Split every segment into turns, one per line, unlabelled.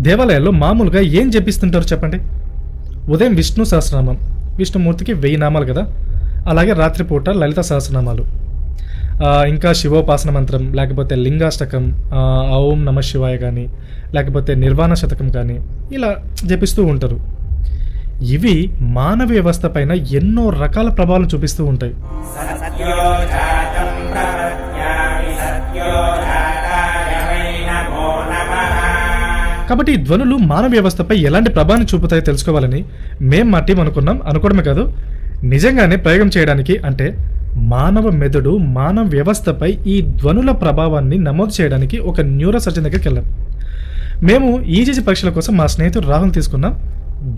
దేవాలయాల్లో మామూలుగా ఏం జపిస్తుంటారు చెప్పండి? ఉదయం విష్ణు సహస్రనామం. విష్ణుమూర్తికి వెయ్యి నామాలు కదా? అలాగే రాత్రిపూట లలిత సహస్రనామాలు. ఇంకా శివోపాసన మంత్రం లేకపోతే లింగాష్టకం ఓం నమ శివాయ కానీ లేకపోతే నిర్వాణ శతకం కానీ ఇలా జపిస్తూ ఉంటారు. ఇవి మానవ వ్యవస్థ పైన ఎన్నో రకాల ప్రభావాలు చూపిస్తూ ఉంటాయి. కాబట్టి ఈ ధ్వనులు మానవ వ్యవస్థపై ఎలాంటి ప్రభావాన్ని చూపుతాయో తెలుసుకోవాలని మేం మా టీం అనుకున్నాం. అనుకోవడమే కాదు నిజంగానే ప్రయోగం చేయడానికి అంటే మానవ మెదడు మానవ వ్యవస్థపై ఈ ధ్వనుల ప్రభావాన్ని నమోదు చేయడానికి ఒక న్యూరో సర్జన్ దగ్గరికి వెళ్ళాం. మేము ఈజీజీ పరీక్షల కోసం మా స్నేహితుడు రాహుల్ తీసుకున్నాం.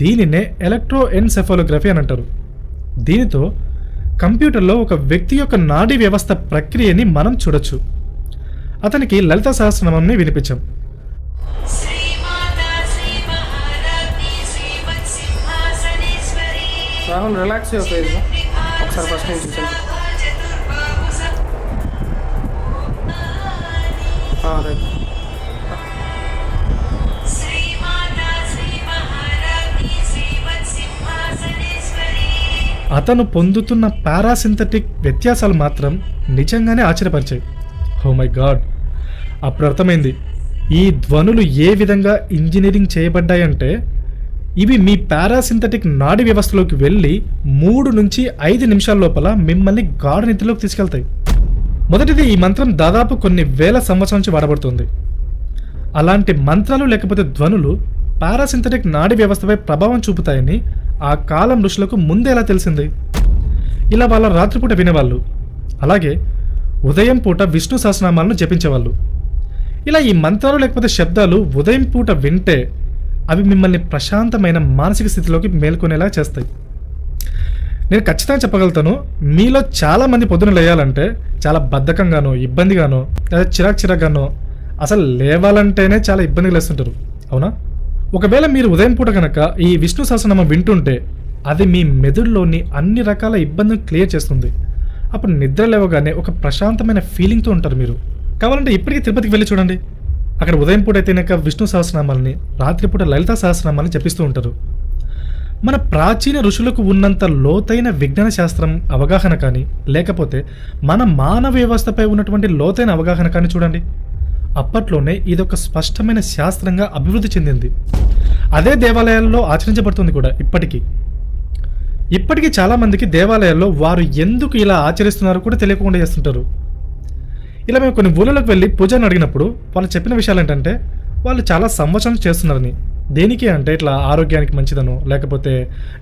దీనినే ఎలక్ట్రో ఎన్సెఫాలోగ్రఫీ అని అంటారు. దీనితో కంప్యూటర్లో ఒక వ్యక్తి యొక్క నాడీ వ్యవస్థ ప్రక్రియని మనం చూడొచ్చు. అతనికి లలిత సహస్రనామాన్ని వినిపించాం.
రాహుల్ రిలాక్స్ యువర్ ఫేస్ ఒకసారి ఫస్ట్ నేను చూసాను రైట్
అతను పొందుతున్న పారాసింథటిక్ వ్యత్యాసాలు మాత్రం నిజంగానే ఆశ్చర్యపరిచాయి. హో మై గాడ్ అప్పుడు అర్థమైంది ఈ ధ్వనులు ఏ విధంగా ఇంజనీరింగ్ చేయబడ్డాయంటే ఇవి మీ పారాసింథటిక్ నాడి వ్యవస్థలోకి వెళ్ళి మూడు నుంచి ఐదు నిమిషాల లోపల మిమ్మల్ని గాఢ నిద్రలోకి తీసుకెళ్తాయి. మొదటిది ఈ మంత్రం దాదాపు కొన్ని వేల సంవత్సరాల నుంచి వాడబడుతుంది. అలాంటి మంత్రాలు లేకపోతే ధ్వనులు పారాసింథటిక్ నాడి వ్యవస్థపై ప్రభావం చూపుతాయని ఆ కాలం ఋషులకు ముందే ఎలా తెలిసింది? ఇలా వాళ్ళ రాత్రిపూట వినేవాళ్ళు. అలాగే ఉదయం పూట విష్ణు సహస్రనామాలను జపించేవాళ్ళు. ఇలా ఈ మంత్రాలు లేకపోతే శబ్దాలు ఉదయం పూట వింటే అవి మిమ్మల్ని ప్రశాంతమైన మానసిక స్థితిలోకి మేల్కొనేలా చేస్తాయి. నేను ఖచ్చితంగా చెప్పగలుగుతాను మీలో చాలామంది పొద్దున లేయాలంటే చాలా బద్ధకంగానో ఇబ్బందిగానో లేదా చిరాక్ చిరాక్గానో అసలు లేవాలంటేనే చాలా ఇబ్బందిగా లేస్తుంటారు. అవునా? ఒకవేళ మీరు ఉదయం పూట కనుక ఈ విష్ణు సహస్రనామం వింటుంటే అది మీ మెదడులోని అన్ని రకాల ఇబ్బందులు క్లియర్ చేస్తుంది. అప్పుడు నిద్ర లేవగానే ఒక ప్రశాంతమైన ఫీలింగ్తో ఉంటారు మీరు. కావాలంటే ఇప్పటికీ తిరుపతికి వెళ్ళి చూడండి. అక్కడ ఉదయం పూట అయితేనక విష్ణు సహస్రనామాలని రాత్రిపూట లలిత సహస్రనామాలని జపిస్తూ ఉంటారు. మన ప్రాచీన ఋషులకు ఉన్నంత లోతైన విజ్ఞాన శాస్త్రం అవగాహన కానీ లేకపోతే మన మానవ వ్యవస్థపై ఉన్నటువంటి లోతైన అవగాహన కానీ చూడండి. అప్పట్లోనే ఇదొక స్పష్టమైన శాస్త్రంగా అభివృద్ధి చెందింది. అదే దేవాలయాల్లో ఆచరించబడుతుంది కూడా ఇప్పటికీ. ఇప్పటికీ చాలామందికి దేవాలయాల్లో వారు ఎందుకు ఇలా ఆచరిస్తున్నారో కూడా తెలియకుండా చేస్తుంటారు. ఇలా మేము కొన్ని ఊళ్ళలోకి వెళ్ళి పూజని అడిగినప్పుడు వాళ్ళు చెప్పిన విషయాలు ఏంటంటే వాళ్ళు చాలా సంవత్సరాలు చేస్తున్నారని. దేనికి అంటే ఇట్లా ఆరోగ్యానికి మంచిదనో లేకపోతే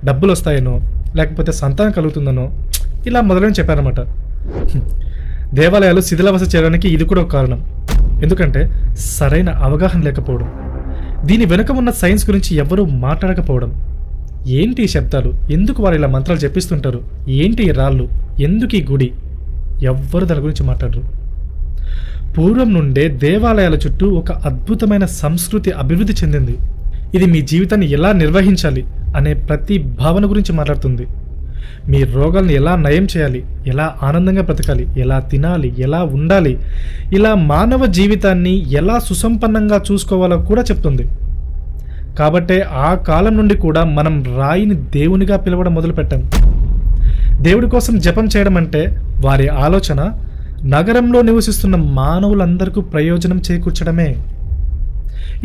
డబ్బులు వస్తాయనో లేకపోతే సంతానం కలుగుతుందనో ఇలా మొదలని చెప్పారనమాట దేవాలయాలు శిథిలావస్థ చేయడానికి ఇది కూడా ఒక కారణం. ఎందుకంటే సరైన అవగాహన లేకపోవడం. దీని వెనుక ఉన్న సైన్స్ గురించి ఎవరూ మాట్లాడకపోవడం. ఏంటి ఈ శబ్దాలు? ఎందుకు వారు ఇలా మంత్రాలు చెప్పిస్తుంటారు ఏంటి ఈ రాళ్ళు? ఎందుకు ఈ గుడి? ఎవ్వరు దాని గురించి మాట్లాడరు. పూర్వం నుండే దేవాలయాల చుట్టూ ఒక అద్భుతమైన సంస్కృతి అభివృద్ధి చెందింది. ఇది మీ జీవితాన్ని ఎలా నిర్వహించాలి అనే ప్రతి భావన గురించి మాట్లాడుతుంది. మీ రోగాలను ఎలా నయం చేయాలి ఎలా ఆనందంగా బ్రతకాలి ఎలా తినాలి ఎలా ఉండాలి ఇలా మానవ జీవితాన్ని ఎలా సుసంపన్నంగా చూసుకోవాలో కూడా చెప్తుంది. కాబట్టే ఆ కాలం నుండి కూడా మనం రాయిని దేవునిగా పిలవడం మొదలుపెట్టాం. దేవుడి కోసం జపం చేయడం అంటే వారి ఆలోచన నగరంలో నివసిస్తున్న మానవులందరికీ ప్రయోజనం చేకూర్చడమే.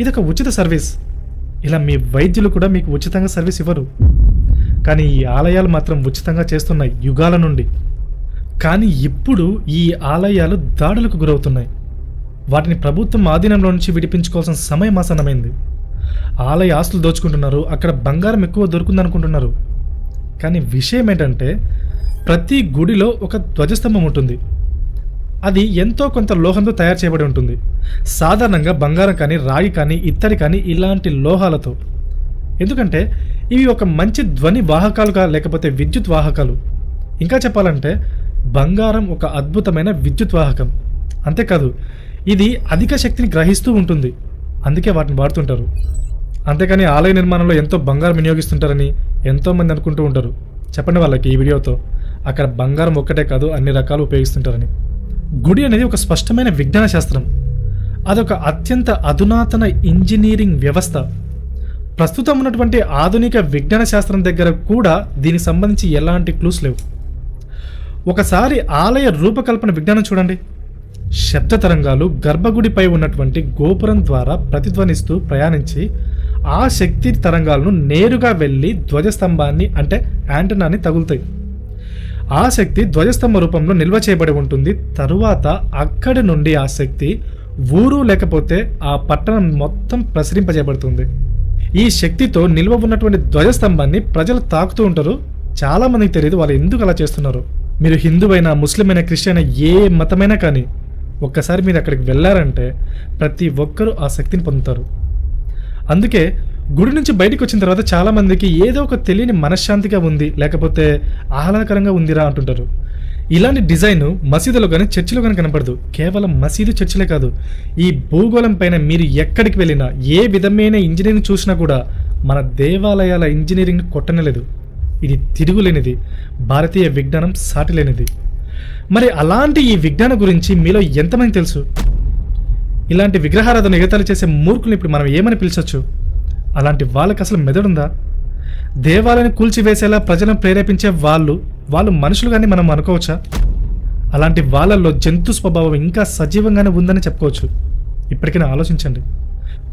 ఇదొక ఉచిత సర్వీస్. ఇలా మీ వైద్యులు కూడా మీకు ఉచితంగా సర్వీస్ ఇవ్వరు. కానీ ఈ ఆలయాలు మాత్రం ఉచితంగా చేస్తున్నాయి యుగాల నుండి. కానీ ఇప్పుడు ఈ ఆలయాలు దాడులకు గురవుతున్నాయి. వాటిని ప్రభుత్వం ఆధీనంలో నుంచి విడిపించుకోవాల్సిన సమయం ఆసన్నమైంది. ఆలయ ఆస్తులు దోచుకుంటున్నారు అక్కడ బంగారం ఎక్కువ దొరుకుందనుకుంటున్నారు. కానీ విషయం ఏంటంటే ప్రతి గుడిలో ఒక ధ్వజస్తంభం ఉంటుంది. అది ఎంతో కొంత లోహంతో తయారు చేయబడి ఉంటుంది. సాధారణంగా బంగారం కానీ రాగి కానీ ఇత్తడి కానీ ఇలాంటి లోహాలతో. ఎందుకంటే ఇవి ఒక మంచి ధ్వని వాహకాలుగా లేకపోతే విద్యుత్ వాహకాలు. ఇంకా చెప్పాలంటే బంగారం ఒక అద్భుతమైన విద్యుత్ వాహకం. అంతేకాదు ఇది అధిక శక్తిని గ్రహిస్తూ ఉంటుంది. అందుకే వాటిని వాడుతుంటారు. అంతేకాని ఆలయ నిర్మాణంలో ఎంతో బంగారం వినియోగిస్తుంటారని ఎంతోమంది అనుకుంటూ ఉంటారు. చెప్పండి వాళ్ళకి ఈ వీడియోతో. అక్కడ బంగారం ఒక్కటే కాదు అన్ని రకాలు ఉపయోగిస్తుంటారని. గుడి అనేది ఒక స్పష్టమైన విజ్ఞాన శాస్త్రం. అదొక అత్యంత అధునాతన ఇంజనీరింగ్ వ్యవస్థ. ప్రస్తుతం ఉన్నటువంటి ఆధునిక విజ్ఞాన శాస్త్రం దగ్గర కూడా దీనికి సంబంధించి ఎలాంటి క్లూస్ లేవు. ఒకసారి ఆలయ రూపకల్పన విజ్ఞానం చూడండి. శబ్ద తరంగాలు గర్భగుడిపై ఉన్నటువంటి గోపురం ద్వారా ప్రతిధ్వనిస్తూ ప్రయాణించి ఆ శక్తి తరంగాలను నేరుగా వెళ్ళి ధ్వజస్తంభాన్ని అంటే యాంటనాని తగులుతాయి. ఆ శక్తి ధ్వజస్తంభ రూపంలో నిల్వ చేయబడి ఉంటుంది. తరువాత అక్కడి నుండి ఆ శక్తి ఊరు లేకపోతే ఆ పట్టణం మొత్తం ప్రసరింపజేయబడుతుంది. ఈ శక్తితో నిల్వ ఉన్నటువంటి ధ్వజస్తంభాన్ని ప్రజలు తాకుతూ ఉంటారు. చాలా మందికి తెలియదు వాళ్ళు ఎందుకు అలా చేస్తున్నారు. మీరు హిందువైనా ముస్లిం క్రిస్టియన్ ఏ మతమైనా కానీ ఒక్కసారి మీరు అక్కడికి వెళ్ళారంటే ప్రతి ఒక్కరూ ఆ శక్తిని పొందుతారు. అందుకే గుడి నుంచి బయటకు వచ్చిన తర్వాత చాలా మందికి ఏదో ఒక తెలియని మనశ్శాంతిగా ఉంది లేకపోతే ఆహ్లాదకరంగా ఉందిరా అంటుంటారు. ఇలాంటి డిజైన్ మసీదులో కానీ చర్చిలో కానీ కనపడదు. కేవలం మసీదు చర్చిలే కాదు. ఈ భూగోళం పైన మీరు ఎక్కడికి వెళ్ళినా ఏ విధమైన ఇంజనీరింగ్ చూసినా కూడా మన దేవాలయాల ఇంజనీరింగ్ కొట్టనలేదు. ఇది తిరుగులేనిది. భారతీయ విజ్ఞానం సాటిలేనిది. మరి అలాంటి ఈ విజ్ఞానం గురించి మీలో ఎంతమంది తెలుసు? ఇలాంటి విగ్రహారాధన ఎగతాలు చేసే మూర్ఖులు ఇప్పుడు మనం ఏమని పిలిచొచ్చు? అలాంటి వాళ్ళకి అసలు మెదడుందా? దేవాలయాన్ని కూల్చివేసేలా ప్రజలను ప్రేరేపించే వాళ్ళు వాళ్ళు మనుషులుగానే మనం అనుకోవచ్చా? అలాంటి వాళ్ళల్లో జంతు స్వభావం ఇంకా సజీవంగానే ఉందని చెప్పుకోవచ్చు. ఇప్పటికైనా ఆలోచించండి.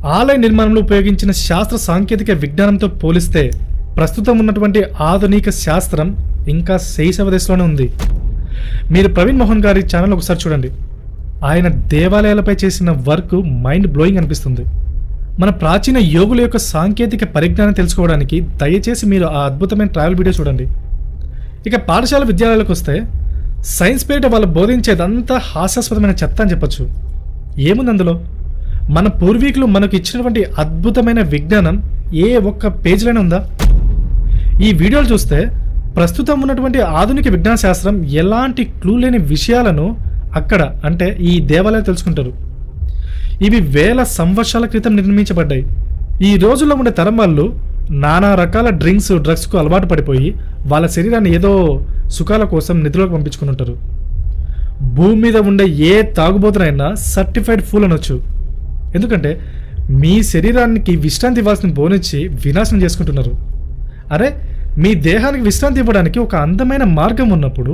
ఆలయ నిర్మాణంలో ఉపయోగించిన శాస్త్ర సాంకేతిక విజ్ఞానంతో పోలిస్తే ప్రస్తుతం ఉన్నటువంటి ఆధునిక శాస్త్రం ఇంకా శైశవ దశలోనే ఉంది. మీరు ప్రవీణ్ మోహన్ గారి ఛానల్ ఒకసారి చూడండి. ఆయన దేవాలయాలపై చేసిన వర్క్ మైండ్ బ్లోయింగ్ అనిపిస్తుంది. మన ప్రాచీన యోగుల యొక్క సాంకేతిక పరిజ్ఞానం తెలుసుకోవడానికి దయచేసి మీరు ఆ అద్భుతమైన ట్రావెల్ వీడియో చూడండి. ఇక పాఠశాల విద్యాలయాలకు వస్తే సైన్స్ పేరిట వాళ్ళు బోధించేదంతా హాస్యాస్పదమైన చెత్త అని చెప్పొచ్చు. ఏముంది అందులో మన పూర్వీకులు మనకు ఇచ్చినటువంటి అద్భుతమైన విజ్ఞానం ఏ ఒక్క పేజీలోనే ఉందా? ఈ వీడియోలు చూస్తే ప్రస్తుతం ఉన్నటువంటి ఆధునిక విజ్ఞాన శాస్త్రం ఎలాంటి క్లూ లేని విషయాలను అక్కడ అంటే ఈ దేవాలయాలు తెలుసుకుంటారు. ఇవి వేల సంవత్సరాల క్రితం నిర్మించబడ్డాయి. ఈ రోజుల్లో ఉండే తరం వాళ్ళు నానా రకాల డ్రింక్స్ డ్రగ్స్కు అలవాటు పడిపోయి వాళ్ళ శరీరాన్ని ఏదో సుఖాల కోసం నిధులకు పంపించుకుని ఉంటారు భూమి మీద ఉండే ఏ తాగుబోతునైనా సర్టిఫైడ్ ఫూల్ అనొచ్చు. ఎందుకంటే మీ శరీరానికి విశ్రాంతి ఇవ్వాల్సిన బోనిచ్చి వినాశనం చేసుకుంటున్నారు. అరే మీ దేహానికి విశ్రాంతి ఇవ్వడానికి ఒక అందమైన మార్గం ఉన్నప్పుడు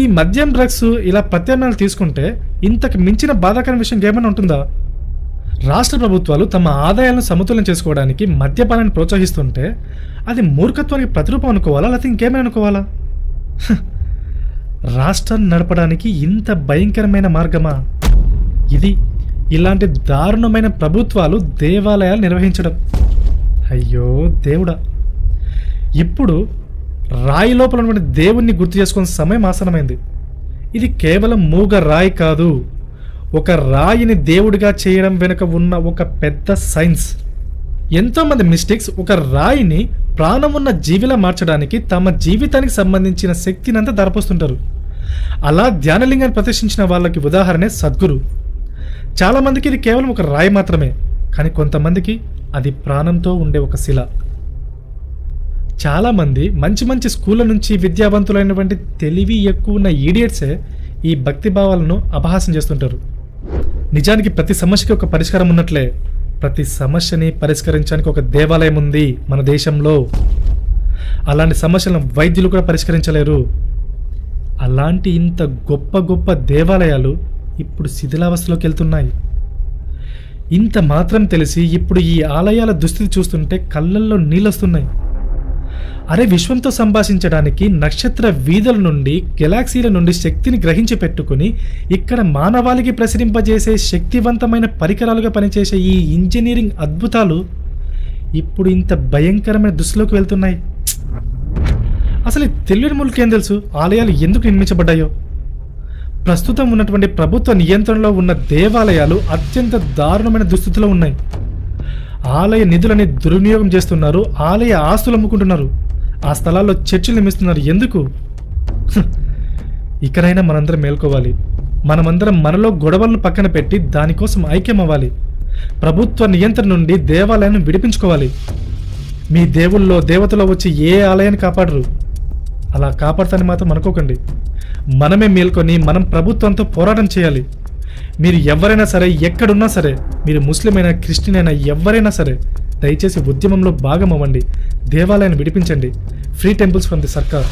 ఈ మద్యం డ్రగ్స్ ఇలా ప్రత్యామ్నాయాలు తీసుకుంటే ఇంతకు మించిన బాధాకరమైన విషయం ఏమైనా ఉంటుందా? రాష్ట్ర ప్రభుత్వాలు తమ ఆదాయాలను సమతుల్యం చేసుకోవడానికి మద్యపానాన్ని ప్రోత్సహిస్తుంటే అది మూర్ఖత్వానికి ప్రతిరూపం అనుకోవాలా? లేకపోతే ఇంకేమైనా అనుకోవాలా? రాష్ట్రాన్ని నడపడానికి ఇంత భయంకరమైన మార్గమా? ఇది ఇలాంటి దారుణమైన ప్రభుత్వాలు దేవాలయాలు నిర్వహించడం. అయ్యో దేవుడా! ఇప్పుడు రాయి లోపల ఉన్నటువంటి దేవుణ్ణి గుర్తు చేసుకునే సమయం ఆసనమైంది ఇది కేవలం మూగ రాయి కాదు. ఒక రాయిని దేవుడిగా చేయడం వెనుక ఉన్న ఒక పెద్ద సైన్స్. ఎంతోమంది మిస్టేక్స్ ఒక రాయిని ప్రాణం ఉన్న జీవిలా మార్చడానికి తమ జీవితానికి సంబంధించిన శక్తినంతా ధరపోస్తుంటారు అలా ధ్యానలింగాన్ని ప్రదర్శించిన వాళ్ళకి ఉదాహరణే సద్గురు. చాలామందికి ఇది కేవలం ఒక రాయి మాత్రమే కానీ కొంతమందికి అది ప్రాణంతో ఉండే ఒక శిల. చాలామంది మంచి మంచి స్కూళ్ళ నుంచి విద్యావంతులైనటువంటి తెలివి ఎక్కువ ఉన్న ఈడియట్సే ఈ భక్తి భావాలను అపహాసం చేస్తుంటారు. నిజానికి ప్రతి సమస్యకి ఒక పరిష్కారం ఉన్నట్లే. ప్రతి సమస్యని పరిష్కరించడానికి ఒక దేవాలయం ఉంది మన దేశంలో. అలాంటి సమస్యలను వైద్యులు కూడా పరిష్కరించలేరు. అలాంటి ఇంత గొప్ప గొప్ప దేవాలయాలు ఇప్పుడు శిథిలావస్థలోకి వెళ్తున్నాయి. ఇంత మాత్రం తెలిసి ఇప్పుడు ఈ ఆలయాల దుస్థితి చూస్తుంటే కళ్ళల్లో నీళ్ళొస్తున్నాయి. అరే విశ్వంతో సంభాషించడానికి నక్షత్ర వీధుల నుండి గెలాక్సీల నుండి శక్తిని గ్రహించి పెట్టుకుని ఇక్కడ మానవాళికి ప్రసరింపజేసే శక్తివంతమైన పరికరాలుగా పనిచేసే ఈ ఇంజనీరింగ్ అద్భుతాలు ఇప్పుడు ఇంత భయంకరమైన దుస్తులోకి వెళ్తున్నాయి. అసలు తెలియని ముళ్ళకేం తెలుసు? ఆలయాలు ఎందుకు నిర్మించబడ్డాయో? ప్రస్తుతం ఉన్నటువంటి ప్రభుత్వ నియంత్రణలో ఉన్న దేవాలయాలు అత్యంత దారుణమైన దుస్థితిలో ఉన్నాయి. ఆలయ నిధులని దుర్వినియోగం చేస్తున్నారు ఆలయ ఆస్తులు అమ్ముకుంటున్నారు. ఆ స్థలాల్లో చర్చిలు నిర్మిస్తున్నారు ఎందుకు? ఇకనైనా మనందరం మేల్కోవాలి. మనమందరం మనలో గొడవలను పక్కన పెట్టి దానికోసం ఐక్యం అవ్వాలి ప్రభుత్వ నియంత్రణ నుండి దేవాలయాన్ని విడిపించుకోవాలి. మీ దేవుల్లో దేవతలో వచ్చి ఏ ఆలయాన్ని కాపాడరు? అలా కాపాడతాని మాత్రం అనుకోకండి. మనమే మేల్కొని మనం ప్రభుత్వంతో పోరాటం చేయాలి. మీరు ఎవరైనా సరే ఎక్కడున్నా సరే మీరు ముస్లిం అయినా క్రిస్టియన్ అయినా ఎవరైనా సరే దయచేసి ఉద్యమంలో భాగం అవ్వండి. దేవాలయాన్ని విడిపించండి. Free temples from the sarkar